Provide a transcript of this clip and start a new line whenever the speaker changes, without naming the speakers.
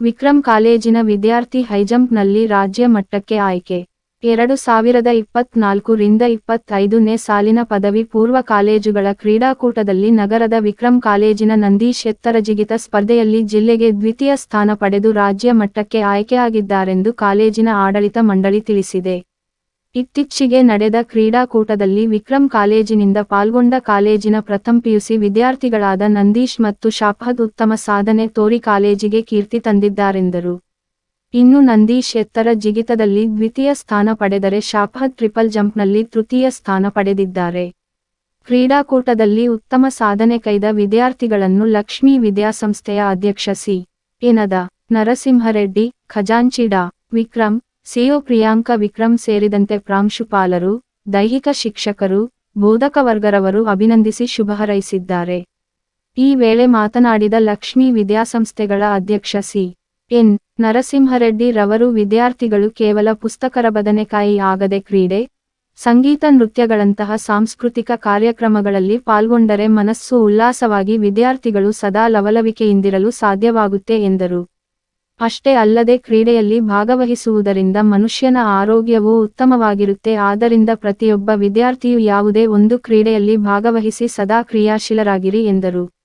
ವಿಕ್ರಮ್ ಕಾಲೇಜಿನ ವಿದ್ಯಾರ್ಥಿ ಹೈಜಂಪ್ನಲ್ಲಿ ರಾಜ್ಯ ಮಟ್ಟಕ್ಕೆ ಆಯ್ಕೆ. ಎರಡು ಸಾವಿರದ ಇಪ್ಪತ್ನಾಲ್ಕು ರಿಂದ ಇಪ್ಪತ್ತೈದನೇ ಸಾಲಿನ ಪದವಿ ಪೂರ್ವ ಕಾಲೇಜುಗಳ ಕ್ರೀಡಾಕೂಟದಲ್ಲಿ ನಗರದ ವಿಕ್ರಮ್ ಕಾಲೇಜಿನ ನಂದೀಶ್ ಎತ್ತರ ಜಿಗಿತ ಸ್ಪರ್ಧೆಯಲ್ಲಿ ಜಿಲ್ಲೆಗೆ ದ್ವಿತೀಯ ಸ್ಥಾನ ಪಡೆದು ರಾಜ್ಯ ಮಟ್ಟಕ್ಕೆ ಆಯ್ಕೆಯಾಗಿದ್ದಾರೆಂದು ಕಾಲೇಜಿನ ಆಡಳಿತ ಮಂಡಳಿ ತಿಳಿಸಿದೆ. ಇತ್ತೀಚೆಗೆ ನಡೆದ ಕ್ರೀಡಾಕೂಟದಲ್ಲಿ ವಿಕ್ರಮ್ ಕಾಲೇಜಿನಿಂದ ಪಾಲ್ಗೊಂಡ ಕಾಲೇಜಿನ ಪ್ರಥಮ ಪಿಯುಸಿ ವಿದ್ಯಾರ್ಥಿಗಳಾದ ನಂದೀಶ್ ಮತ್ತು ಶಾಫದ್ ಉತ್ತಮ ಸಾಧನೆ ತೋರಿ ಕಾಲೇಜಿಗೆ ಕೀರ್ತಿ ತಂದಿದ್ದಾರೆಂದರು. ಇನ್ನು ನಂದೀಶ್ ಎತ್ತರ ಜಿಗಿತದಲ್ಲಿ ದ್ವಿತೀಯ ಸ್ಥಾನ ಪಡೆದರೆ ಶಾಫದ್ ಟ್ರಿಪಲ್ ಜಂಪ್ನಲ್ಲಿ ತೃತೀಯ ಸ್ಥಾನ ಪಡೆದಿದ್ದಾರೆ. ಕ್ರೀಡಾಕೂಟದಲ್ಲಿ ಉತ್ತಮ ಸಾಧನೆ ಕೈದ ವಿದ್ಯಾರ್ಥಿಗಳನ್ನು ಲಕ್ಷ್ಮೀ ವಿದ್ಯಾಸಂಸ್ಥೆಯ ಅಧ್ಯಕ್ಷ ಸಿ. ಎನದ ನರಸಿಂಹರೆಡ್ಡಿ, ಖಜಾಂಚಿ ಡಾ. ವಿಕ್ರಮ್ ಸಿಒ ಪ್ರಿಯಾಂಕ ವಿಕ್ರಮ್ ಸೇರಿದಂತೆ ಪ್ರಾಂಶುಪಾಲರು, ದೈಹಿಕ ಶಿಕ್ಷಕರು ಬೋಧಕ ವರ್ಗರವರು ಅಭಿನಂದಿಸಿ ಶುಭ ಹರೈಸಿದ್ದಾರೆ ಈ ವೇಳೆ ಮಾತನಾಡಿದ ಲಕ್ಷ್ಮೀ ವಿದ್ಯಾಸಂಸ್ಥೆಗಳ ಅಧ್ಯಕ್ಷ ಸಿ. ಎನ್. ನರಸಿಂಹರೆಡ್ಡಿ ರವರು, ವಿದ್ಯಾರ್ಥಿಗಳು ಕೇವಲ ಪುಸ್ತಕರ ಬದನೆಕಾಯಿ ಆಗದೆ ಕ್ರೀಡೆ, ಸಂಗೀತ ನೃತ್ಯಗಳಂತಹ ಸಾಂಸ್ಕೃತಿಕ ಕಾರ್ಯಕ್ರಮಗಳಲ್ಲಿ ಪಾಲ್ಗೊಂಡರೆ ಮನಸ್ಸು ಉಲ್ಲಾಸವಾಗಿ ವಿದ್ಯಾರ್ಥಿಗಳು ಸದಾ ಲವಲವಿಕೆಯಿಂದಿರಲು ಸಾಧ್ಯವಾಗುತ್ತೆ ಎಂದರು. ಅಷ್ಟೇ ಅಲ್ಲದೆ ಕ್ರೀಡೆಯಲ್ಲಿ ಭಾಗವಹಿಸುವುದರಿಂದ ಮನುಷ್ಯನ ಆರೋಗ್ಯವು ಉತ್ತಮವಾಗಿರುತ್ತೆ. ಆದ್ದರಿಂದ ಪ್ರತಿಯೊಬ್ಬ ವಿದ್ಯಾರ್ಥಿಯು ಯಾವುದೇ ಒಂದು ಕ್ರೀಡೆಯಲ್ಲಿ ಭಾಗವಹಿಸಿ ಸದಾ ಕ್ರಿಯಾಶೀಲರಾಗಿರಿ ಎಂದರು.